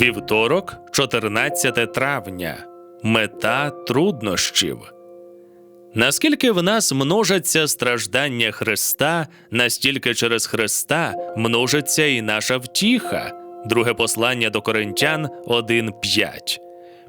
Вівторок, 14 травня. Мета труднощів. Наскільки в нас множаться страждання Христа, настільки через Христа множиться і наша втіха. Друге послання до Коринтян 1.5.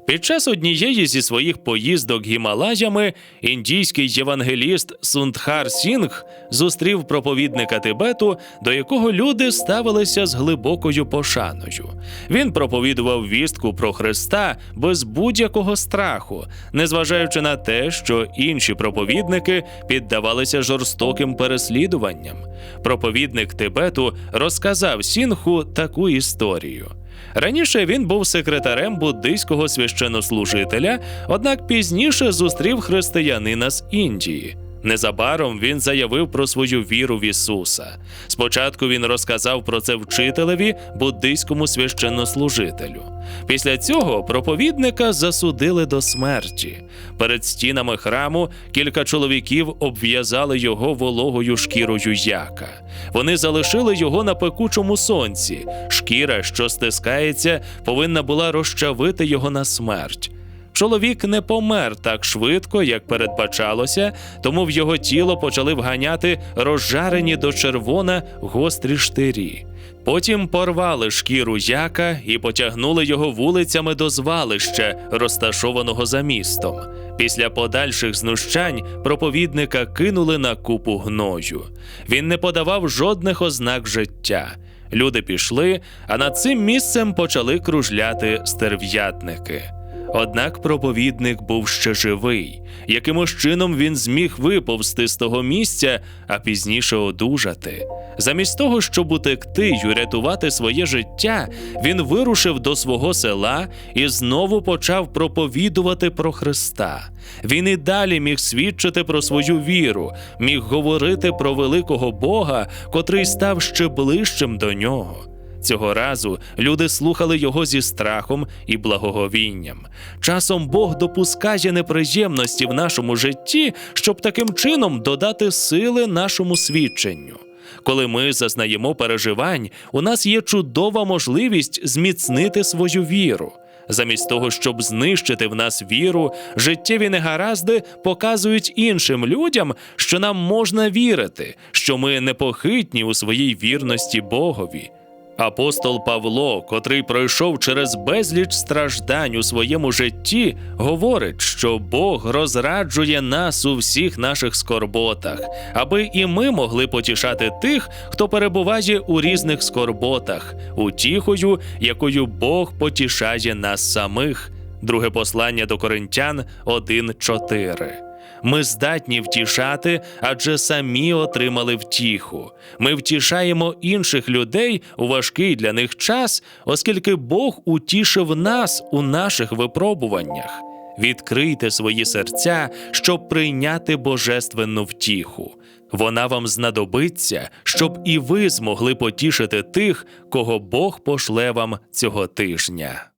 Під час однієї зі своїх поїздок Гімалаями індійський євангеліст Сундхар Сінг зустрів проповідника Тибету, до якого люди ставилися з глибокою пошаною. Він проповідував вістку про Христа без будь-якого страху, незважаючи на те, що інші проповідники піддавалися жорстоким переслідуванням. Проповідник Тибету розказав Сінху таку історію. Раніше він був секретарем буддийського священнослужителя, однак пізніше зустрів християнина з Індії. Незабаром він заявив про свою віру в Ісуса. Спочатку він розказав про це вчителеві, буддийському священнослужителю. Після цього проповідника засудили до смерті. Перед стінами храму кілька чоловіків обв'язали його вологою шкірою яка. Вони залишили його на пекучому сонці. Шкіра, що стискається, повинна була розчавити його на смерть. Чоловік не помер так швидко, як передбачалося, тому в його тіло почали вганяти розжарені до червона гострі штирі. Потім порвали шкіру яка і потягнули його вулицями до звалища, розташованого за містом. Після подальших знущань проповідника кинули на купу гною. Він не подавав жодних ознак життя. Люди пішли, а над цим місцем почали кружляти стерв'ятники. Однак проповідник був ще живий. Якимось чином він зміг виповзти з того місця, а пізніше одужати. Замість того, щоб утекти й урятувати своє життя, він вирушив до свого села і знову почав проповідувати про Христа. Він і далі міг свідчити про свою віру, міг говорити про великого Бога, котрий став ще ближчим до нього. Цього разу люди слухали його зі страхом і благоговінням. Часом Бог допускає неприємності в нашому житті, щоб таким чином додати сили нашому свідченню. Коли ми зазнаємо переживань, у нас є чудова можливість зміцнити свою віру. Замість того, щоб знищити в нас віру, життєві негаразди показують іншим людям, що нам можна вірити, що ми непохитні у своїй вірності Богові. Апостол Павло, котрий пройшов через безліч страждань у своєму житті, говорить, що Бог розраджує нас у всіх наших скорботах, аби і ми могли потішати тих, хто перебуває у різних скорботах, утіхою, якою Бог потішає нас самих. Друге послання до Коринтян 1.4 ми здатні втішати, адже самі отримали втіху. Ми втішаємо інших людей у важкий для них час, оскільки Бог утішив нас у наших випробуваннях. Відкрийте свої серця, щоб прийняти божественну втіху. Вона вам знадобиться, щоб і ви змогли потішити тих, кого Бог пошле вам цього тижня.